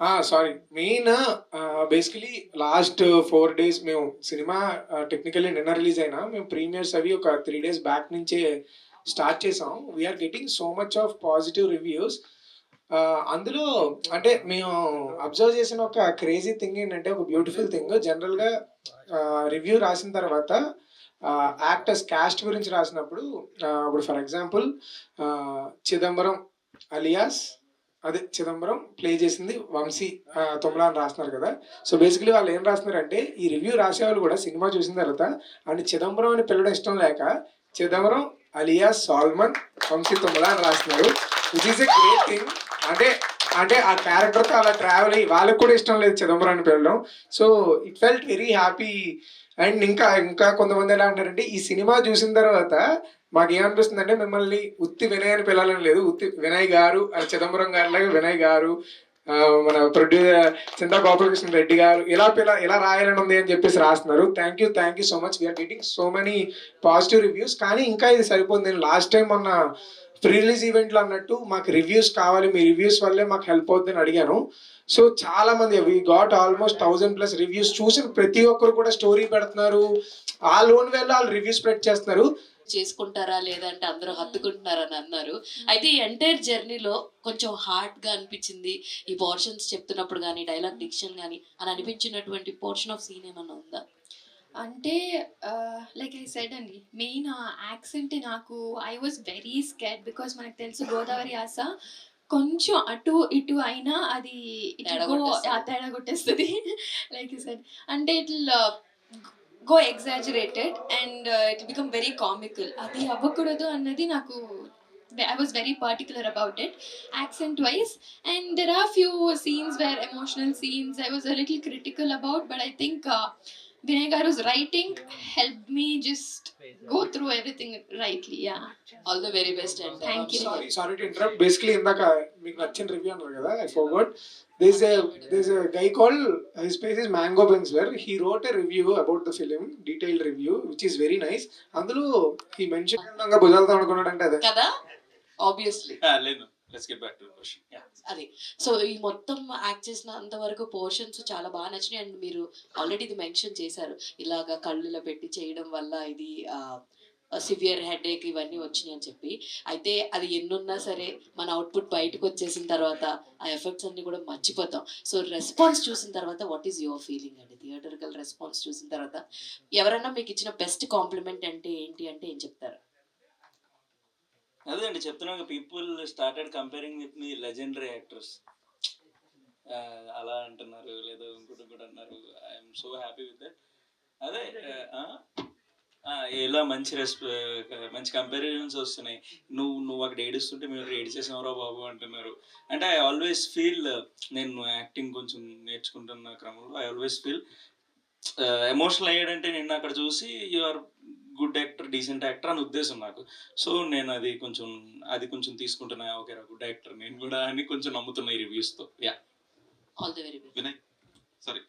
Sorry main basically last four days మేము cinema technically నిన్న release అయినా మేము ప్రీమియర్స్ అవి ఒక త్రీ డేస్ బ్యాక్ నుంచే స్టార్ట్ చేసాం. We're getting so much of positive reviews అందులో అంటే మేము అబ్జర్వ్ చేసిన ఒక క్రేజీ థింగ్ ఏంటంటే ఒక బ్యూటిఫుల్ థింగ్ జనరల్గా రివ్యూ రాసిన తర్వాత యాక్టర్స్ క్యాస్ట్ గురించి రాసినప్పుడు ఇప్పుడు ఫర్ ఎగ్జాంపుల్ చిదంబరం అలియాస్ అదే చిదంబరం ప్లే చేసింది వంశీ ఆ, తొమ్మిది అని రాస్తున్నారు కదా. సో బేసికలీ వాళ్ళు ఏం రాస్తున్నారంటే ఈ రివ్యూ రాసేవాళ్ళు కూడా సినిమా చూసిన తర్వాత అండ్ చిదంబరం అని పిల్లడం ఇష్టం లేక చిదంబరం అలియాస్ సాల్మన్ వంశీ తొమ్మిది అని రాస్తున్నారు. Which is a great thing అంటే అంటే ఆ క్యారెక్టర్తో అలా ట్రావెల్ అయ్యి వాళ్ళకి కూడా ఇష్టం లేదు చిదంబరం అని పిలవడం so it felt very happy and ఇంకా ఇంకా కొంతమంది ఎలా అంటారంటే ఈ సినిమా చూసిన తర్వాత మాకు ఏమనిపిస్తుంది అంటే మిమ్మల్ని ఉత్తి వినయ్ అని పిలాలని లేదు. ఉత్తి వినయ్ గారు చిదంబరం గారి లాగా వినయ్ గారు మన ప్రొడ్యూసర్ చింతా గోపాలకృష్ణ రెడ్డి గారు ఇలా పిల ఇలా రాయాలని ఉంది అని చెప్పేసి రాస్తున్నారు. Thank you thank you so much we're getting so many positive reviews కానీ ఇంకా ఇది సరిపోతుంది నేను లాస్ట్ టైం మొన్న ప్రీ రిలీజ్ ఈవెంట్లో అన్నట్టు మాకు రివ్యూస్ కావాలి మీ రివ్యూస్ వల్లే మాకు హెల్ప్ అవుతుందని అడిగాను. సో చాలా మంది we got almost thousand plus reviews చూసిన ప్రతి ఒక్కరు కూడా స్టోరీ పెడుతున్నారు. ఆ లోన్ వేళ వాళ్ళు రివ్యూస్ స్ప్రెడ్ చేస్తున్నారు. చేసుకుంటారా లేదంటే అందరూ హత్తుకుంటున్నారని అన్నారు. అయితే ఈ ఎంటైర్ జర్నీలో కొంచెం హార్డ్గా అనిపించింది. ఈ పోర్షన్స్ చెప్తున్నప్పుడు కానీ డైలాగ్ డిక్షన్ కానీ అని అనిపించినటువంటి పోర్షన్ ఆఫ్ సీన్ ఏమన్నా ఉందా? అంటే లైక్ ఐ సెడ్ అండి మెయిన్ ఆ యాక్సెంట్ నాకు I was very scared because మనకు తెలుసు గోదావరి యాస కొంచెం అటు ఇటు అయినా అది తేడా కొట్టేస్తది. లైక్ సెడ్ అంటే it go exaggerated and it become very comical అది అవ్వకూడదు అన్నది నాకు I was very particular about it accent wise and there are few scenes where emotional scenes I was a little critical about but I think Vinay Garu's writing helped me just go through everything rightly. Yeah. All the very best and Thank you. Sorry sorry to interrupt basically ఇందాక మీకు నచ్చిన review అన్నారు కదా I forgot this this guy call his place is mango Benz where he wrote a review about the film detailed review which is very nice అందులో he mention భుజాలతో అనుకున్నాడంటే అదే. కదా? ఆబ్వియస్లీ Ah, లేదు. Let's get back to question అది. So ఈ మొత్తం act చేసినంత వరకు పోర్షన్స్ చాలా బాగా నచ్చినాయి. అండ్ మీరు ఆల్రెడీ ఇది మెన్షన్ చేశారు. ఇలాగా కళ్ళులో పెట్టి చేయడం వల్ల ఇది సివియర్ హెడేక్ ఇవన్నీ వచ్చినాయి అని చెప్పి. అయితే అది ఎన్నున్నా సరే మన అవుట్పుట్ బయటకు వచ్చేసిన తర్వాత ఆ ఎఫెక్ట్స్ అన్ని కూడా మర్చిపోతాం. సో రెస్పాన్స్ చూసిన తర్వాత వాట్ ఈస్ యువర్ ఫీలింగ్ అండి? థియేటర్కల్ రెస్పాన్స్ చూసిన తర్వాత ఎవరైనా మీకు ఇచ్చిన బెస్ట్ కాంప్లిమెంట్ అంటే ఏంటి? అంటే ఏం చెప్తారు? అదే అండి చెప్తున్నాను people started comparing with me legendary actors అలా అంటున్నారు లేదా ఇంకోటి కూడా అంటున్నారు I'm so happy with that అదే ఇలా మంచి రెస్ప మంచి కంపారిజన్స్ వస్తున్నాయి. నువ్వు నువ్వు అక్కడ ఏడుస్తుంటే మేము ఇక్కడ ఏడిచేసామరా బాబు అంటున్నారు. అంటే ఐ ఆల్వేస్ ఫీల్ నేను యాక్టింగ్ కొంచెం నేర్చుకుంటున్న క్రమంలో ఐ ఆల్వేస్ ఫీల్ ఎమోషనల్ అయ్యాడంటే నిన్న అక్కడ చూసి you are good actor decent actor అని ఉద్దేశం నాకు. సో నేను అది కొంచెం అది కొంచెం తీసుకుంటున్నా ఓకే రా గుడ్ యాక్టర్ నేను కూడా అని కొంచెం నమ్ముతున్నా ఈ రివ్యూస్తో. Yeah all the very best Vinay sorry